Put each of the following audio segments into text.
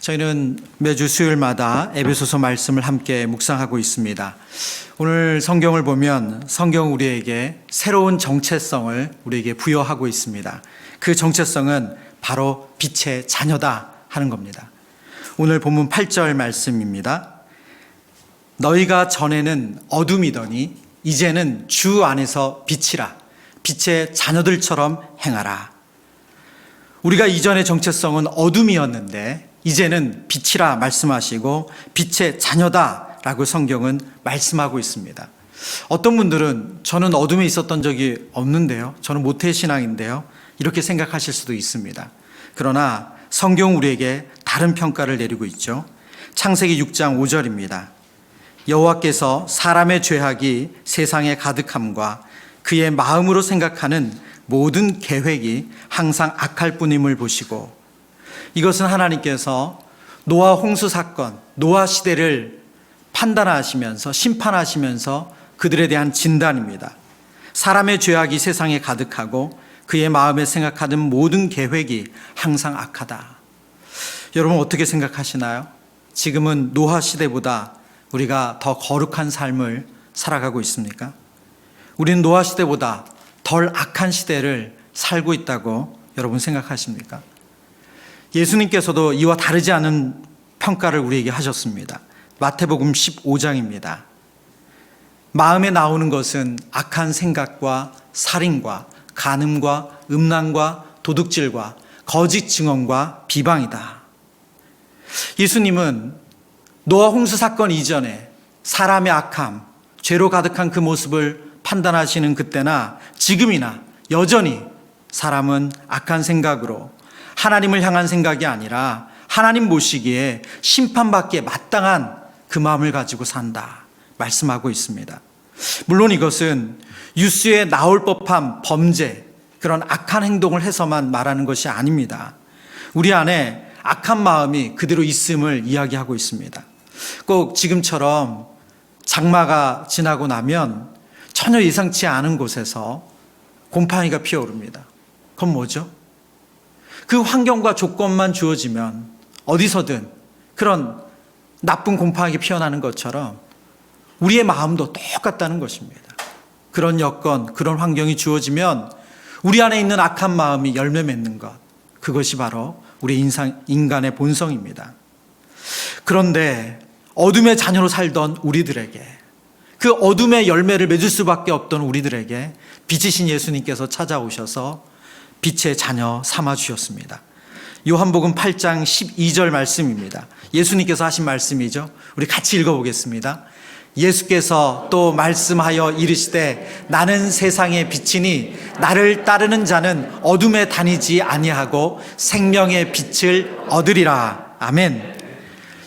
저희는 매주 수요일마다 에베소서 말씀을 함께 묵상하고 있습니다. 오늘 성경을 보면 성경 우리에게 새로운 정체성을 우리에게 부여하고 있습니다. 그 정체성은 바로 빛의 자녀다 하는 겁니다. 오늘 본문 8절 말씀입니다. 너희가 전에는 어둠이더니 이제는 주 안에서 빛이라 빛의 자녀들처럼 행하라. 우리가 이전의 정체성은 어둠이었는데 이제는 빛이라 말씀하시고 빛의 자녀다라고 성경은 말씀하고 있습니다. 어떤 분들은 저는 어둠에 있었던 적이 없는데요. 저는 모태 신앙인데요. 이렇게 생각하실 수도 있습니다. 그러나 성경 우리에게 다른 평가를 내리고 있죠. 창세기 6장 5절입니다. 여호와께서 사람의 죄악이 세상에 가득함과 그의 마음으로 생각하는 모든 계획이 항상 악할 뿐임을 보시고 이것은 하나님께서 노아 홍수 사건, 노아 시대를 판단하시면서 심판하시면서 그들에 대한 진단입니다. 사람의 죄악이 세상에 가득하고 그의 마음에 생각하는 모든 계획이 항상 악하다. 여러분 어떻게 생각하시나요? 지금은 노아 시대보다 우리가 더 거룩한 삶을 살아가고 있습니까? 우리는 노아 시대보다 덜 악한 시대를 살고 있다고 여러분 생각하십니까? 예수님께서도 이와 다르지 않은 평가를 우리에게 하셨습니다. 마태복음 15장입니다. 마음에 나오는 것은 악한 생각과 살인과 간음과 음란과 도둑질과 거짓 증언과 비방이다. 예수님은 노아 홍수 사건 이전에 사람의 악함, 죄로 가득한 그 모습을 판단하시는 그때나 지금이나 여전히 사람은 악한 생각으로 하나님을 향한 생각이 아니라 하나님 보시기에 심판받기에 마땅한 그 마음을 가지고 산다. 말씀하고 있습니다. 물론 이것은 뉴스에 나올 법한 범죄, 그런 악한 행동을 해서만 말하는 것이 아닙니다. 우리 안에 악한 마음이 그대로 있음을 이야기하고 있습니다. 꼭 지금처럼 장마가 지나고 나면 전혀 예상치 않은 곳에서 곰팡이가 피어오릅니다. 그건 뭐죠? 그 환경과 조건만 주어지면 어디서든 그런 나쁜 곰팡이가 피어나는 것처럼 우리의 마음도 똑같다는 것입니다. 그런 여건, 그런 환경이 주어지면 우리 안에 있는 악한 마음이 열매 맺는 것. 그것이 바로 우리 인상, 인간의 본성입니다. 그런데 어둠의 자녀로 살던 우리들에게 그 어둠의 열매를 맺을 수밖에 없던 우리들에게 빛이신 예수님께서 찾아오셔서 빛의 자녀 삼아 주셨습니다. 요한복음 8장 12절 말씀입니다. 예수님께서 하신 말씀이죠. 우리 같이 읽어 보겠습니다. 예수께서 또 말씀하여 이르시되 나는 세상의 빛이니 나를 따르는 자는 어둠에 다니지 아니하고 생명의 빛을 얻으리라. 아멘.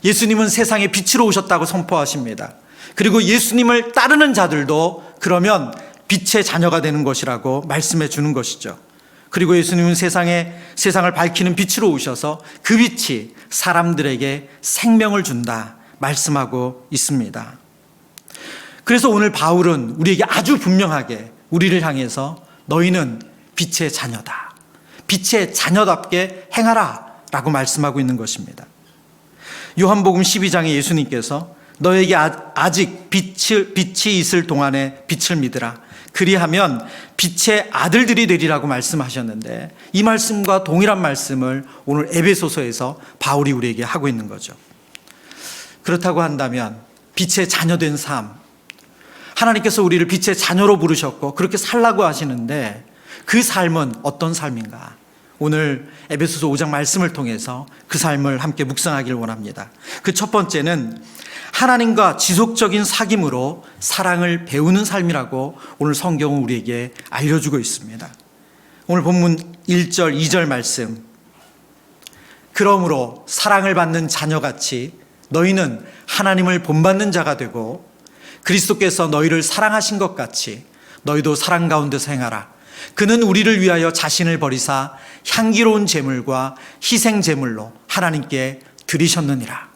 예수님은 세상의 빛으로 오셨다고 선포하십니다. 그리고 예수님을 따르는 자들도 그러면 빛의 자녀가 되는 것이라고 말씀해 주는 것이죠. 그리고 예수님은 세상에 세상을 밝히는 빛으로 오셔서 그 빛이 사람들에게 생명을 준다 말씀하고 있습니다. 그래서 오늘 바울은 우리에게 아주 분명하게 우리를 향해서 너희는 빛의 자녀다. 빛의 자녀답게 행하라 라고 말씀하고 있는 것입니다. 요한복음 12장에 예수님께서 너에게 아직 빛을, 빛이 있을 동안에 빛을 믿으라. 그리하면 빛의 아들들이 되리라고 말씀하셨는데 이 말씀과 동일한 말씀을 오늘 에베소서에서 바울이 우리에게 하고 있는 거죠. 그렇다고 한다면 빛의 자녀된 삶, 하나님께서 우리를 빛의 자녀로 부르셨고 그렇게 살라고 하시는데 그 삶은 어떤 삶인가? 오늘 에베소서 5장 말씀을 통해서 그 삶을 함께 묵상하기를 원합니다. 그 첫 번째는 하나님과 지속적인 사귐으로 사랑을 배우는 삶이라고 오늘 성경은 우리에게 알려주고 있습니다. 오늘 본문 1절, 2절 말씀. 그러므로 사랑을 받는 자녀같이 너희는 하나님을 본받는 자가 되고 그리스도께서 너희를 사랑하신 것 같이 너희도 사랑 가운데서 행하라. 그는 우리를 위하여 자신을 버리사 향기로운 제물과 희생 제물로 하나님께 드리셨느니라.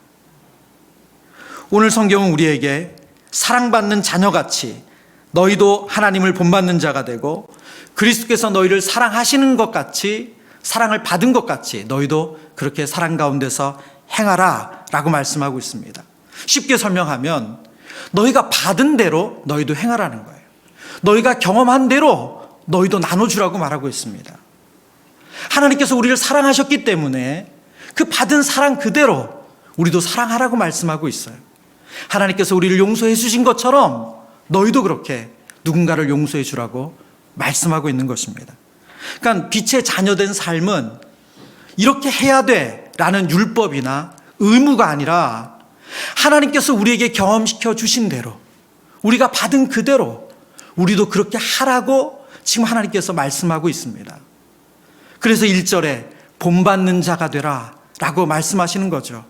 오늘 성경은 우리에게 사랑받는 자녀같이 너희도 하나님을 본받는 자가 되고 그리스도께서 너희를 사랑하시는 것 같이 사랑을 받은 것 같이 너희도 그렇게 사랑 가운데서 행하라 라고 말씀하고 있습니다. 쉽게 설명하면 너희가 받은 대로 너희도 행하라는 거예요. 너희가 경험한 대로 너희도 나눠주라고 말하고 있습니다. 하나님께서 우리를 사랑하셨기 때문에 그 받은 사랑 그대로 우리도 사랑하라고 말씀하고 있어요. 하나님께서 우리를 용서해 주신 것처럼 너희도 그렇게 누군가를 용서해 주라고 말씀하고 있는 것입니다. 그러니까 빛의 자녀된 삶은 이렇게 해야 돼 라는 율법이나 의무가 아니라 하나님께서 우리에게 경험시켜 주신 대로 우리가 받은 그대로 우리도 그렇게 하라고 지금 하나님께서 말씀하고 있습니다. 그래서 1절에 본받는 자가 되라 라고 말씀하시는 거죠.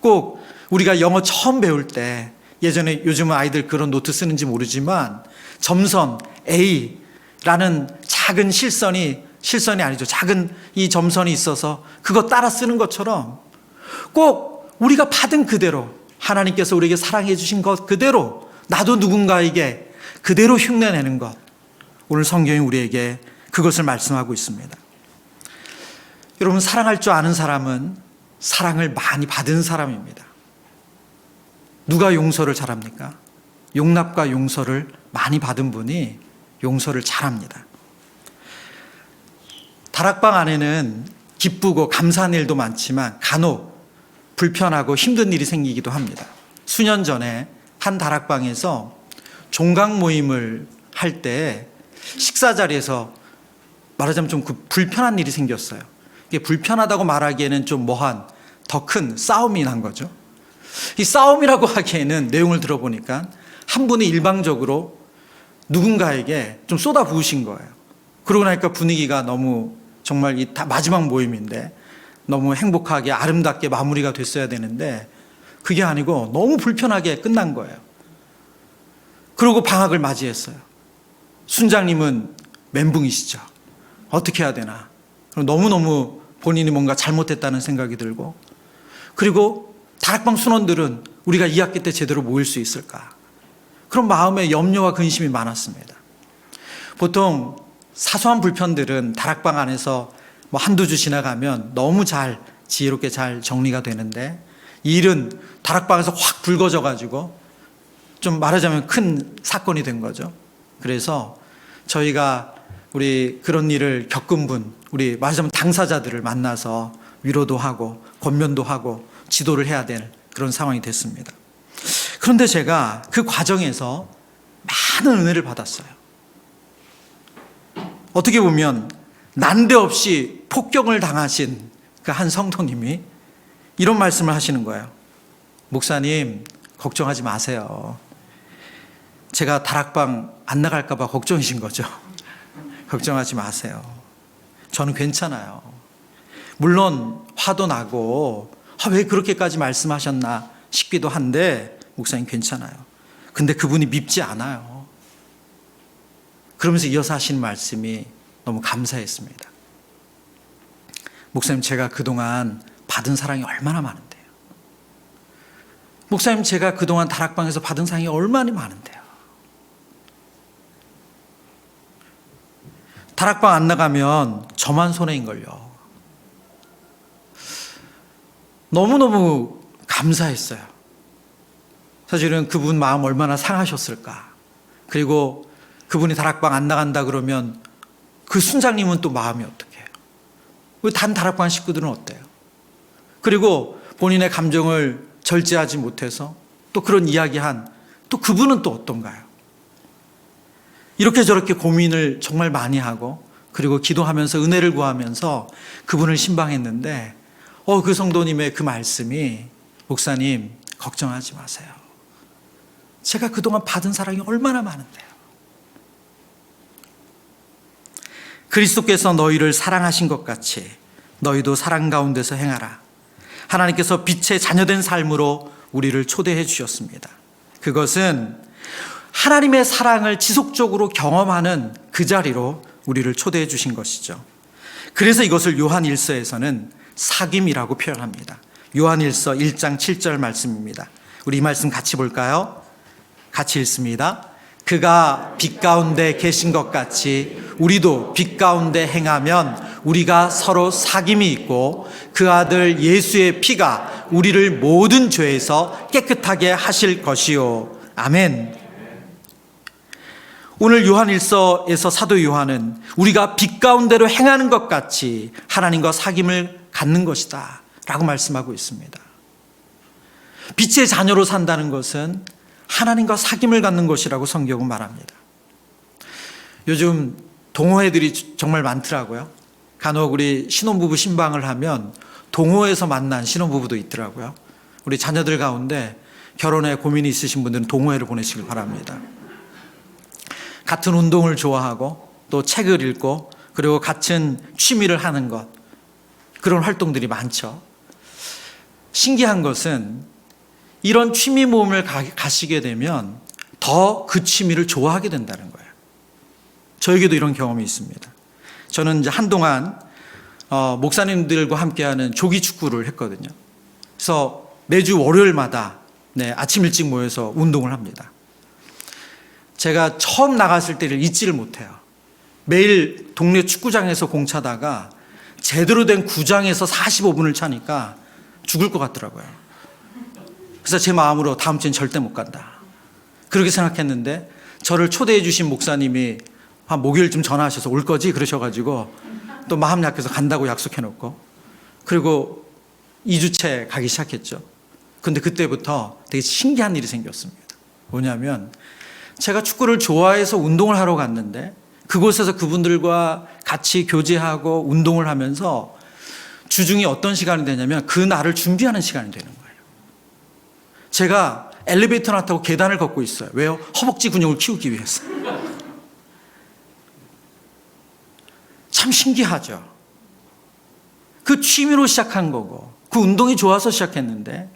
꼭 우리가 영어 처음 배울 때 예전에 요즘은 아이들 그런 노트 쓰는지 모르지만 점선 A라는 작은 실선이 실선이 아니죠. 작은 이 점선이 있어서 그거 따라 쓰는 것처럼 꼭 우리가 받은 그대로 하나님께서 우리에게 사랑해 주신 것 그대로 나도 누군가에게 그대로 흉내내는 것. 오늘 성경이 우리에게 그것을 말씀하고 있습니다. 여러분 사랑할 줄 아는 사람은 사랑을 많이 받은 사람입니다. 누가 용서를 잘합니까? 용납과 용서를 많이 받은 분이 용서를 잘합니다. 다락방 안에는 기쁘고 감사한 일도 많지만 간혹 불편하고 힘든 일이 생기기도 합니다. 수년 전에 한 다락방에서 종강 모임을 할 때 식사 자리에서 말하자면 좀 그 불편한 일이 생겼어요. 이게 불편하다고 말하기에는 좀 뭐한 더 큰 싸움이 난 거죠. 이 싸움이라고 하기에는 내용을 들어보니까 한 분이 일방적으로 누군가에게 좀 쏟아 부으신 거예요. 그러고 나니까 분위기가 너무 정말 이 다 마지막 모임인데 너무 행복하게 아름답게 마무리가 됐어야 되는데 그게 아니고 너무 불편하게 끝난 거예요. 그러고 방학을 맞이했어요. 순장님은 멘붕이시죠. 어떻게 해야 되나. 너무너무 본인이 뭔가 잘못했다는 생각이 들고 그리고 다락방 순원들은 우리가 2학기 때 제대로 모일 수 있을까? 그런 마음에 염려와 근심이 많았습니다. 보통 사소한 불편들은 다락방 안에서 뭐 한두 주 지나가면 너무 잘 지혜롭게 잘 정리가 되는데 이 일은 다락방에서 확 불거져 가지고 좀 말하자면 큰 사건이 된 거죠. 그래서 저희가 우리 그런 일을 겪은 분, 우리 말하자면 당사자들을 만나서 위로도 하고 권면도 하고 지도를 해야 될 그런 상황이 됐습니다. 그런데 제가 그 과정에서 많은 은혜를 받았어요. 어떻게 보면 난데없이 폭격을 당하신 그 한 성도님이 이런 말씀을 하시는 거예요. 목사님, 걱정하지 마세요. 제가 다락방 안 나갈까봐 걱정이신 거죠. 걱정하지 마세요. 저는 괜찮아요. 물론 화도 나고 아, 왜 그렇게까지 말씀하셨나 싶기도 한데 목사님 괜찮아요. 근데 그분이 밉지 않아요. 그러면서 이어서 하신 말씀이 너무 감사했습니다. 목사님 제가 그동안 받은 사랑이 얼마나 많은데요. 목사님 제가 그동안 다락방에서 받은 사랑이 얼마나 많은데요. 다락방 안 나가면 저만 손해인걸요. 너무너무 감사했어요. 사실은 그분 마음 얼마나 상하셨을까. 그리고 그분이 다락방 안 나간다 그러면 그 순장님은 또 마음이 어떻게 해요? 단 다락방 식구들은 어때요? 그리고 본인의 감정을 절제하지 못해서 또 그런 이야기한 또 그분은 또 어떤가요? 이렇게 저렇게 고민을 정말 많이 하고 그리고 기도하면서 은혜를 구하면서 그분을 신방했는데 어, 그 성도님의 그 말씀이 목사님 걱정하지 마세요. 제가 그동안 받은 사랑이 얼마나 많은데요. 그리스도께서 너희를 사랑하신 것 같이 너희도 사랑 가운데서 행하라. 하나님께서 빛의 자녀된 삶으로 우리를 초대해 주셨습니다. 그것은 하나님의 사랑을 지속적으로 경험하는 그 자리로 우리를 초대해 주신 것이죠. 그래서 이것을 요한 1서에서는 사귐이라고 표현합니다. 요한 1서 1장 7절 말씀입니다. 우리 이 말씀 같이 볼까요? 같이 읽습니다. 그가 빛 가운데 계신 것 같이 우리도 빛 가운데 행하면 우리가 서로 사귐이 있고 그 아들 예수의 피가 우리를 모든 죄에서 깨끗하게 하실 것이요. 아멘. 오늘 요한일서에서 사도 요한은 우리가 빛 가운데로 행하는 것 같이 하나님과 사귐을 갖는 것이다. 라고 말씀하고 있습니다. 빛의 자녀로 산다는 것은 하나님과 사귐을 갖는 것이라고 성경은 말합니다. 요즘 동호회들이 정말 많더라고요. 간혹 우리 신혼부부 신방을 하면 동호회에서 만난 신혼부부도 있더라고요. 우리 자녀들 가운데 결혼에 고민이 있으신 분들은 동호회를 보내시길 바랍니다. 같은 운동을 좋아하고 또 책을 읽고 그리고 같은 취미를 하는 것 그런 활동들이 많죠. 신기한 것은 이런 취미 모임을 가, 가시게 되면 더 그 취미를 좋아하게 된다는 거예요. 저에게도 이런 경험이 있습니다. 저는 이제 한동안 어, 목사님들과 함께하는 조기 축구를 했거든요. 그래서 매주 월요일마다 네, 아침 일찍 모여서 운동을 합니다. 제가 처음 나갔을 때를 잊지를 못해요. 매일 동네 축구장에서 공 차다가 제대로 된 구장에서 45분을 차니까 죽을 것 같더라고요. 그래서 제 마음으로 다음 주엔 절대 못 간다. 그렇게 생각했는데 저를 초대해 주신 목사님이 한 목요일쯤 전화하셔서 올 거지 그러셔가지고 또 마음 약해서 간다고 약속해 놓고 그리고 2주째 가기 시작했죠. 근데 그때부터 되게 신기한 일이 생겼습니다. 뭐냐면 제가 축구를 좋아해서 운동을 하러 갔는데 그곳에서 그분들과 같이 교제하고 운동을 하면서 주중에 어떤 시간이 되냐면 그 날을 준비하는 시간이 되는 거예요. 제가 엘리베이터나 타고 계단을 걷고 있어요. 왜요? 허벅지 근육을 키우기 위해서. 참 신기하죠. 그 취미로 시작한 거고, 그 운동이 좋아서 시작했는데,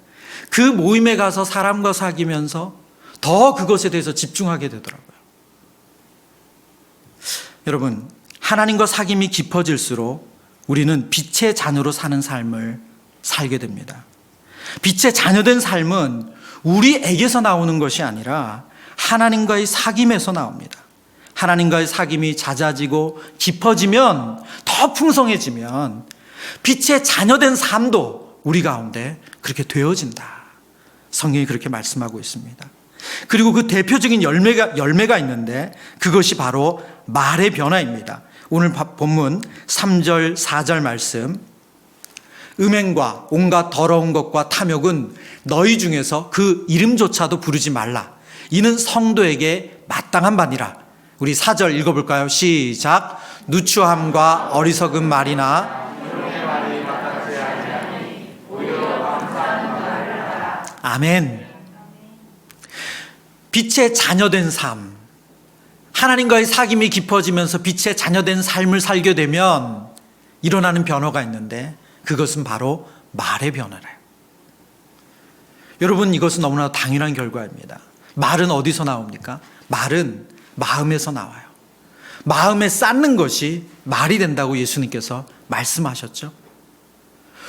그 모임에 가서 사람과 사귀면서 더 그것에 대해서 집중하게 되더라고요. 여러분, 하나님과 사귐이 깊어질수록 우리는 빛의 자녀로 사는 삶을 살게 됩니다. 빛의 자녀된 삶은 우리에게서 나오는 것이 아니라 하나님과의 사귐에서 나옵니다. 하나님과의 사귐이 잦아지고 깊어지면 더 풍성해지면 빛의 자녀된 삶도 우리 가운데 그렇게 되어진다. 성경이 그렇게 말씀하고 있습니다. 그리고 그 대표적인 열매가, 열매가 있는데 그것이 바로 말의 변화입니다. 오늘 본문 3절, 4절 말씀. 음행과 온갖 더러운 것과 탐욕은 너희 중에서 그 이름조차도 부르지 말라. 이는 성도에게 마땅한 바니라. 우리 4절 읽어볼까요? 시작. 누추함과 어리석은 말이나 아멘. 빛의 자녀된 삶. 하나님과의 사귐이 깊어지면서 빛의 자녀된 삶을 살게 되면 일어나는 변화가 있는데 그것은 바로 말의 변화래요. 여러분 이것은 너무나 당연한 결과입니다. 말은 어디서 나옵니까? 말은 마음에서 나와요. 마음에 쌓는 것이 말이 된다고 예수님께서 말씀하셨죠.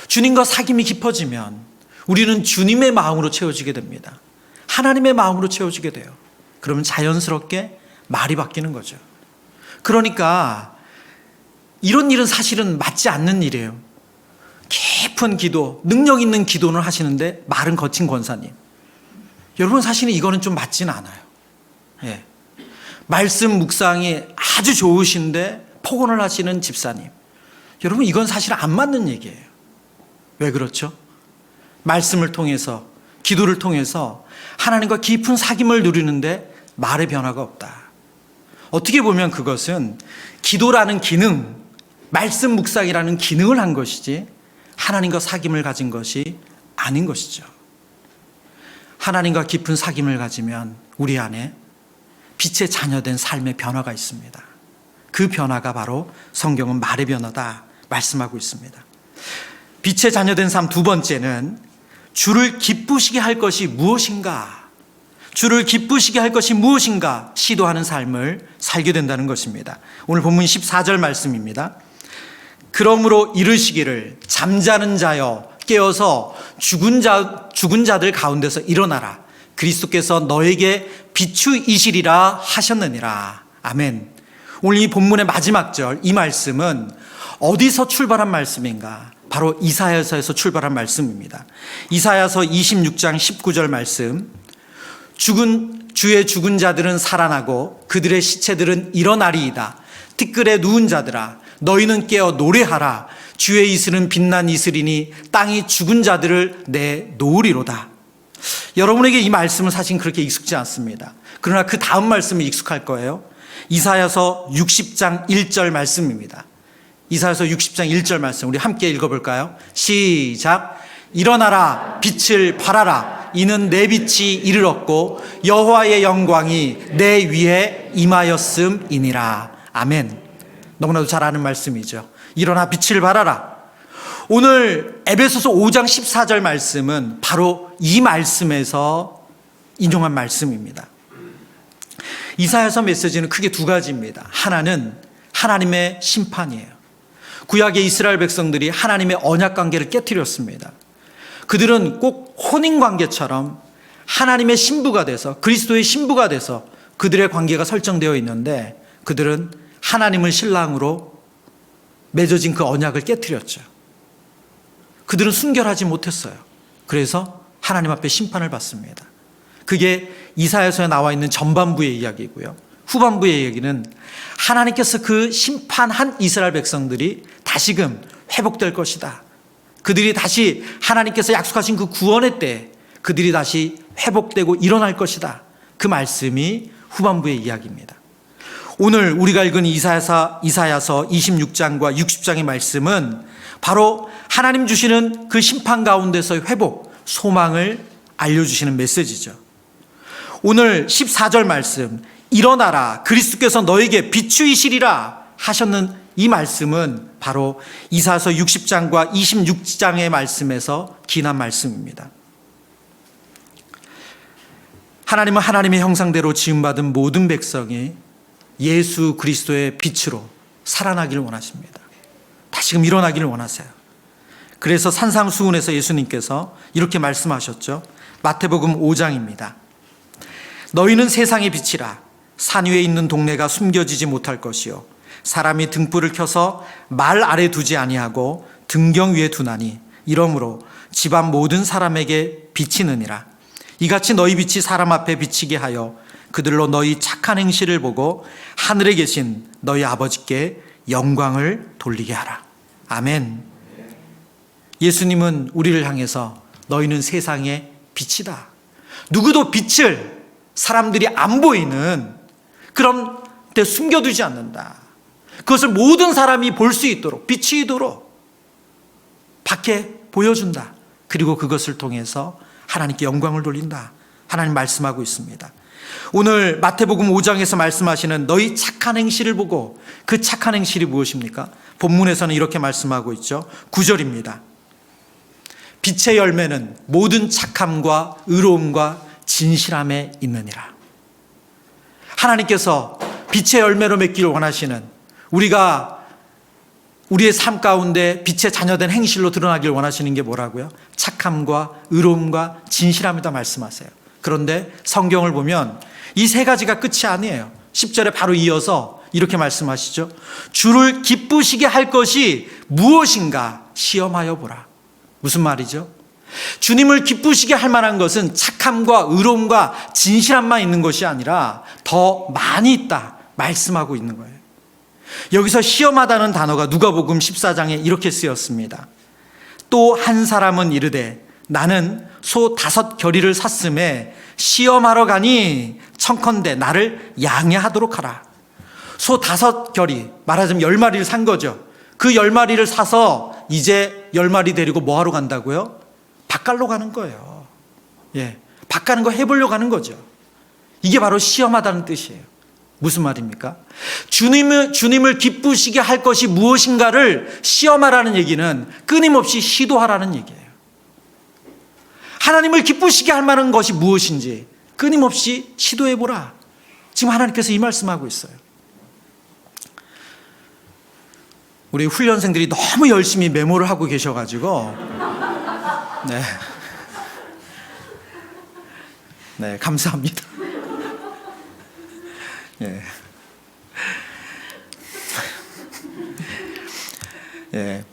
주님과 사귐이 깊어지면 우리는 주님의 마음으로 채워지게 됩니다. 하나님의 마음으로 채워지게 돼요. 그러면 자연스럽게 말이 바뀌는 거죠. 그러니까 이런 일은 사실은 맞지 않는 일이에요. 깊은 기도, 능력 있는 기도는 하시는데 말은 거친 권사님. 여러분 사실은 이거는 좀 맞지는 않아요. 예. 말씀 묵상이 아주 좋으신데 폭언을 하시는 집사님. 여러분 이건 사실 안 맞는 얘기예요. 왜 그렇죠? 말씀을 통해서 기도를 통해서 하나님과 깊은 사귐을 누리는데 말의 변화가 없다. 어떻게 보면 그것은 기도라는 기능, 말씀 묵상이라는 기능을 한 것이지 하나님과 사귐을 가진 것이 아닌 것이죠. 하나님과 깊은 사귐을 가지면 우리 안에 빛의 자녀된 삶의 변화가 있습니다. 그 변화가 바로 성경은 말의 변화다 말씀하고 있습니다. 빛의 자녀된 삶 두 번째는 주를 기쁘시게 할 것이 무엇인가? 주를 기쁘시게 할 것이 무엇인가? 시도하는 삶을 살게 된다는 것입니다. 오늘 본문 14절 말씀입니다. 그러므로 이르시기를 잠자는 자여 깨어서 죽은 자 죽은 자들 가운데서 일어나라. 그리스도께서 너에게 비추이시리라 하셨느니라. 아멘. 오늘 이 본문의 마지막 절 이 말씀은 어디서 출발한 말씀인가? 바로 이사야서에서 출발한 말씀입니다. 이사야서 26장 19절 말씀. 죽은 주의 죽은 자들은 살아나고 그들의 시체들은 일어나리이다. 티끌에 누운 자들아 너희는 깨어 노래하라. 주의 이슬은 빛난 이슬이니 땅이 죽은 자들을 내 놓으리로다. 여러분에게 이 말씀은 사실 그렇게 익숙지 않습니다. 그러나 그 다음 말씀은 익숙할 거예요. 이사야서 60장 1절 말씀입니다. 이사야서 60장 1절 말씀 우리 함께 읽어 볼까요? 시작. 일어나라 빛을 발하라 이는 내 빛이 이르렀고 여호와의 영광이 내 위에 임하였음이니라. 아멘. 너무나도 잘 아는 말씀이죠. 일어나 빛을 발하라. 오늘 에베소서 5장 14절 말씀은 바로 이 말씀에서 인용한 말씀입니다. 이사야서 메시지는 크게 두 가지입니다. 하나는 하나님의 심판이에요. 구약의 이스라엘 백성들이 하나님의 언약 관계를 깨뜨렸습니다. 그들은 꼭 혼인 관계처럼 하나님의 신부가 돼서 그리스도의 신부가 돼서 그들의 관계가 설정되어 있는데 그들은 하나님을 신랑으로 맺어진 그 언약을 깨뜨렸죠. 그들은 순결하지 못했어요. 그래서 하나님 앞에 심판을 받습니다. 그게 이사야서에 나와 있는 전반부의 이야기고요. 후반부의 얘기는 하나님께서 그 심판한 이스라엘 백성들이 다시금 회복될 것이다. 그들이 다시 하나님께서 약속하신 그 구원의 때 그들이 다시 회복되고 일어날 것이다. 그 말씀이 후반부의 이야기입니다. 오늘 우리가 읽은 이사야서, 이사야서 26장과 60장의 말씀은 바로 하나님 주시는 그 심판 가운데서의 회복, 소망을 알려주시는 메시지죠. 오늘 14절 말씀, 일어나라. 그리스도께서 너에게 비추이시리라 하셨는 이 말씀은 바로 이사서 60장과 26장의 말씀에서 기난 말씀입니다. 하나님은 하나님의 형상대로 지음받은 모든 백성이 예수 그리스도의 빛으로 살아나기를 원하십니다. 다시금 일어나기를 원하세요. 그래서 산상수훈에서 예수님께서 이렇게 말씀하셨죠. 마태복음 5장입니다. 너희는 세상의 빛이라 산 위에 있는 동네가 숨겨지지 못할 것이요 사람이 등불을 켜서 말 아래 두지 아니하고 등경 위에 두나니 이러므로 집안 모든 사람에게 비치느니라. 이같이 너희 빛이 사람 앞에 비치게 하여 그들로 너희 착한 행실을 보고 하늘에 계신 너희 아버지께 영광을 돌리게 하라. 아멘. 예수님은 우리를 향해서 너희는 세상의 빛이다. 누구도 빛을 사람들이 안 보이는 그런 데 숨겨두지 않는다. 그것을 모든 사람이 볼 수 있도록 비치도록 밖에 보여준다. 그리고 그것을 통해서 하나님께 영광을 돌린다. 하나님 말씀하고 있습니다. 오늘 마태복음 5장에서 말씀하시는 너희 착한 행실을 보고 그 착한 행실이 무엇입니까? 본문에서는 이렇게 말씀하고 있죠. 9절입니다. 빛의 열매는 모든 착함과 의로움과 진실함에 있느니라. 하나님께서 빛의 열매로 맺기를 원하시는 우리가 우리의 삶 가운데 빛의 자녀된 행실로 드러나길 원하시는 게 뭐라고요? 착함과 의로움과 진실함이다 말씀하세요. 그런데 성경을 보면 이 세 가지가 끝이 아니에요. 10절에 바로 이어서 이렇게 말씀하시죠. 주를 기쁘시게 할 것이 무엇인가 시험하여 보라. 무슨 말이죠? 주님을 기쁘시게 할 만한 것은 착함과 의로움과 진실함만 있는 것이 아니라 더 많이 있다 말씀하고 있는 거예요. 여기서 시험하다는 단어가 누가복음 14장에 이렇게 쓰였습니다. 또 한 사람은 이르되 나는 소 다섯 결의를 샀음에 시험하러 가니 청컨대 나를 양해하도록 하라. 소 다섯 결의 말하자면 열 마리를 산 거죠. 그 열 마리를 사서 이제 열 마리 데리고 뭐 하러 간다고요? 밭갈로 가는 거예요. 예. 밭 가는 거 해보려고 하는 거죠. 이게 바로 시험하다는 뜻이에요. 무슨 말입니까? 주님을, 주님을 기쁘시게 할 것이 무엇인가를 시험하라는 얘기는 끊임없이 시도하라는 얘기예요. 하나님을 기쁘시게 할 만한 것이 무엇인지 끊임없이 시도해보라. 지금 하나님께서 이 말씀하고 있어요. 우리 훈련생들이 너무 열심히 메모를 하고 계셔가지고, 네. 네, 감사합니다. 예. 예.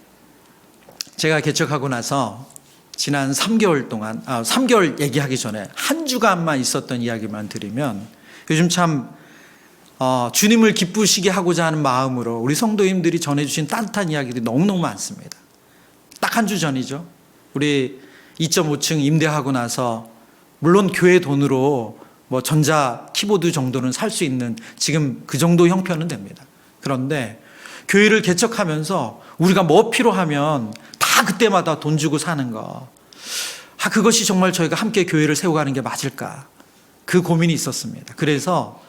제가 개척하고 나서 지난 3개월 동안, 아, 3개월 얘기하기 전에 한 주간만 있었던 이야기만 드리면 요즘 참 어, 주님을 기쁘시게 하고자 하는 마음으로 우리 성도님들이 전해주신 따뜻한 이야기들이 너무너무 많습니다. 딱 한 주 전이죠. 우리 2.5층 임대하고 나서 물론 교회 돈으로 뭐 전자 키보드 정도는 살 수 있는 지금 그 정도 형편은 됩니다. 그런데 교회를 개척하면서 우리가 뭐 필요하면 다 그때마다 돈 주고 사는 거. 아, 그것이 정말 저희가 함께 교회를 세워가는 게 맞을까? 그 고민이 있었습니다. 그래서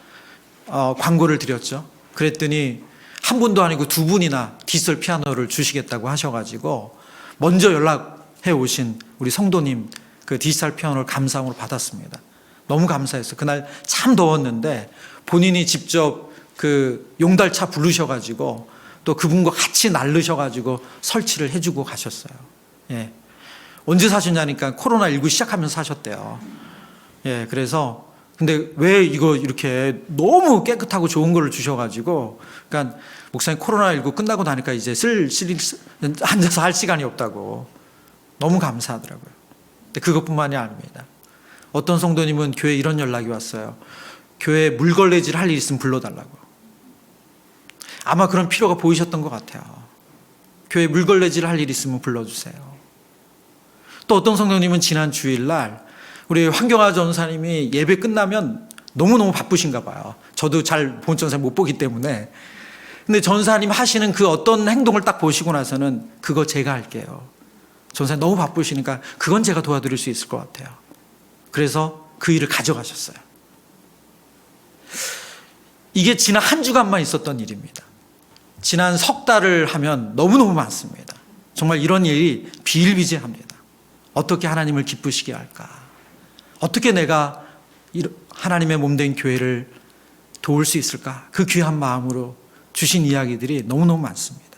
어, 광고를 드렸죠. 그랬더니 한 분도 아니고 두 분이나 디지털 피아노를 주시겠다고 하셔가지고 먼저 연락해 오신 우리 성도님 그 디지털 피아노를 감상으로 받았습니다. 너무 감사했어요. 그날 참 더웠는데 본인이 직접 그 용달차 부르셔가지고 또 그분과 같이 날르셔가지고 설치를 해주고 가셨어요. 예. 언제 사셨냐니까 코로나19 시작하면서 사셨대요. 예, 그래서 근데 왜 이거 이렇게 너무 깨끗하고 좋은 거를 주셔가지고 그러니까 목사님 코로나19 끝나고 나니까 이제 쓸, 쓸, 앉아서 할 시간이 없다고 너무 감사하더라고요. 근데 그것뿐만이 아닙니다. 어떤 성도님은 교회 이런 연락이 왔어요. 교회 물걸레질 할 일 있으면 불러달라고. 아마 그런 필요가 보이셨던 것 같아요. 교회 물걸레질 할 일 있으면 불러주세요. 또 어떤 성도님은 지난 주일날 우리 황경화 전사님이 예배 끝나면 너무너무 바쁘신가 봐요. 저도 잘 본 전사 못 보기 때문에. 근데 전사님 하시는 그 어떤 행동을 딱 보시고 나서는 그거 제가 할게요. 전사님 너무 바쁘시니까 그건 제가 도와드릴 수 있을 것 같아요. 그래서 그 일을 가져가셨어요. 이게 지난 한 주간만 있었던 일입니다. 지난 석 달을 하면 너무너무 많습니다. 정말 이런 일이 비일비재합니다. 어떻게 하나님을 기쁘시게 할까? 어떻게 내가 하나님의 몸된 교회를 도울 수 있을까? 그 귀한 마음으로 주신 이야기들이 너무너무 많습니다.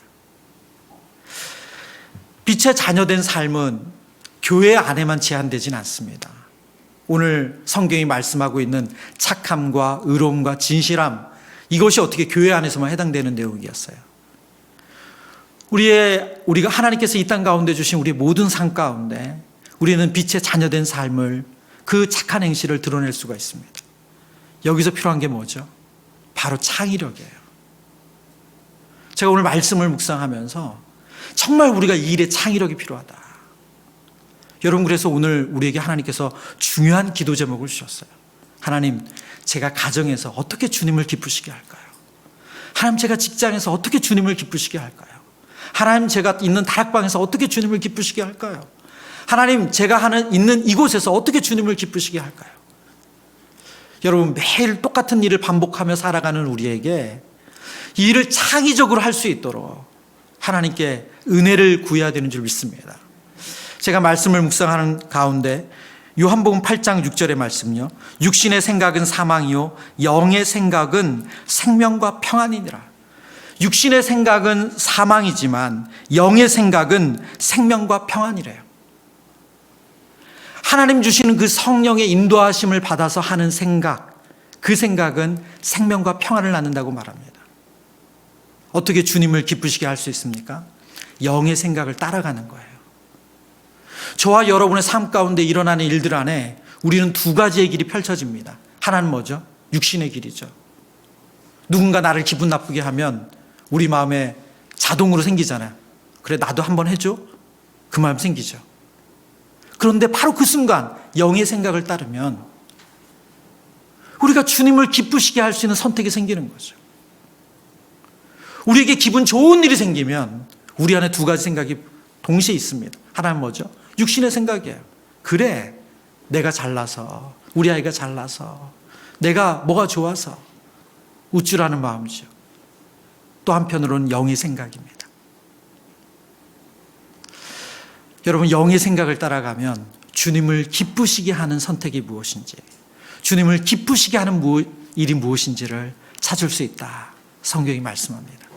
빛의 자녀된 삶은 교회 안에만 제한되진 않습니다. 오늘 성경이 말씀하고 있는 착함과 의로움과 진실함, 이것이 어떻게 교회 안에서만 해당되는 내용이었어요. 우리의, 우리가 하나님께서 이 땅 가운데 주신 우리 모든 삶 가운데 우리는 빛의 자녀된 삶을 그 착한 행실을 드러낼 수가 있습니다. 여기서 필요한 게 뭐죠? 바로 창의력이에요. 제가 오늘 말씀을 묵상하면서 정말 우리가 이 일에 창의력이 필요하다. 여러분, 그래서 오늘 우리에게 하나님께서 중요한 기도 제목을 주셨어요. 하나님, 제가 가정에서 어떻게 주님을 기쁘시게 할까요? 하나님, 제가 직장에서 어떻게 주님을 기쁘시게 할까요? 하나님, 제가 있는 다락방에서 어떻게 주님을 기쁘시게 할까요? 하나님, 제가 하는, 있는 이곳에서 어떻게 주님을 기쁘시게 할까요? 여러분, 매일 똑같은 일을 반복하며 살아가는 우리에게 이 일을 창의적으로 할 수 있도록 하나님께 은혜를 구해야 되는 줄 믿습니다. 제가 말씀을 묵상하는 가운데 요한복음 8장 6절의 말씀요. 육신의 생각은 사망이요 영의 생각은 생명과 평안이니라. 육신의 생각은 사망이지만 영의 생각은 생명과 평안이래요. 하나님 주시는 그 성령의 인도하심을 받아서 하는 생각, 그 생각은 생명과 평안을 낳는다고 말합니다. 어떻게 주님을 기쁘시게 할 수 있습니까? 영의 생각을 따라가는 거예요. 저와 여러분의 삶 가운데 일어나는 일들 안에 우리는 두 가지의 길이 펼쳐집니다. 하나는 뭐죠? 육신의 길이죠. 누군가 나를 기분 나쁘게 하면 우리 마음에 자동으로 생기잖아요. 그래, 나도 한번 해줘? 그 마음 생기죠. 그런데 바로 그 순간 영의 생각을 따르면 우리가 주님을 기쁘시게 할 수 있는 선택이 생기는 거죠. 우리에게 기분 좋은 일이 생기면 우리 안에 두 가지 생각이 동시에 있습니다. 하나는 뭐죠? 육신의 생각이에요. 그래, 내가 잘나서, 우리 아이가 잘나서, 내가 뭐가 좋아서 우쭐하는 마음이죠. 또 한편으로는 영의 생각입니다. 여러분, 영의 생각을 따라가면 주님을 기쁘시게 하는 선택이 무엇인지, 주님을 기쁘시게 하는 일이 무엇인지를 찾을 수 있다. 성경이 말씀합니다.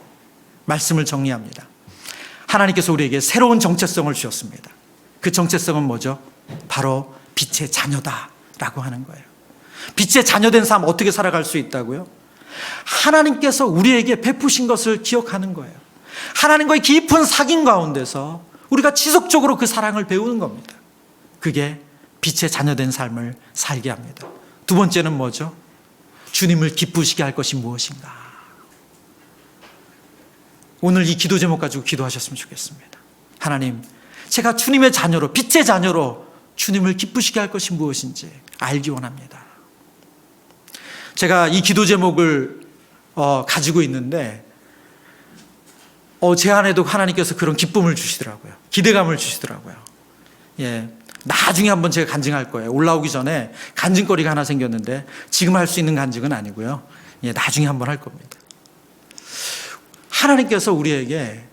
말씀을 정리합니다. 하나님께서 우리에게 새로운 정체성을 주셨습니다. 그 정체성은 뭐죠? 바로 빛의 자녀다라고 하는 거예요. 빛의 자녀된 삶 어떻게 살아갈 수 있다고요? 하나님께서 우리에게 베푸신 것을 기억하는 거예요. 하나님과의 깊은 사귐 가운데서 우리가 지속적으로 그 사랑을 배우는 겁니다. 그게 빛의 자녀된 삶을 살게 합니다. 두 번째는 뭐죠? 주님을 기쁘시게 할 것이 무엇인가? 오늘 이 기도 제목 가지고 기도하셨으면 좋겠습니다. 하나님, 제가 주님의 자녀로, 빛의 자녀로 주님을 기쁘시게 할 것이 무엇인지 알기 원합니다. 제가 이 기도 제목을 어, 가지고 있는데, 어, 제 안에도 하나님께서 그런 기쁨을 주시더라고요. 기대감을 주시더라고요. 예. 나중에 한번 제가 간증할 거예요. 올라오기 전에 간증거리가 하나 생겼는데, 지금 할 수 있는 간증은 아니고요. 예, 나중에 한번 할 겁니다. 하나님께서 우리에게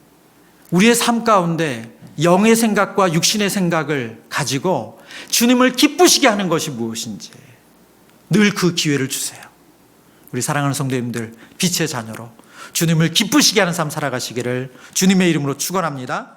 우리의 삶 가운데 영의 생각과 육신의 생각을 가지고 주님을 기쁘시게 하는 것이 무엇인지 늘 그 기회를 주세요. 우리 사랑하는 성도님들 빛의 자녀로 주님을 기쁘시게 하는 삶 살아가시기를 주님의 이름으로 축원합니다.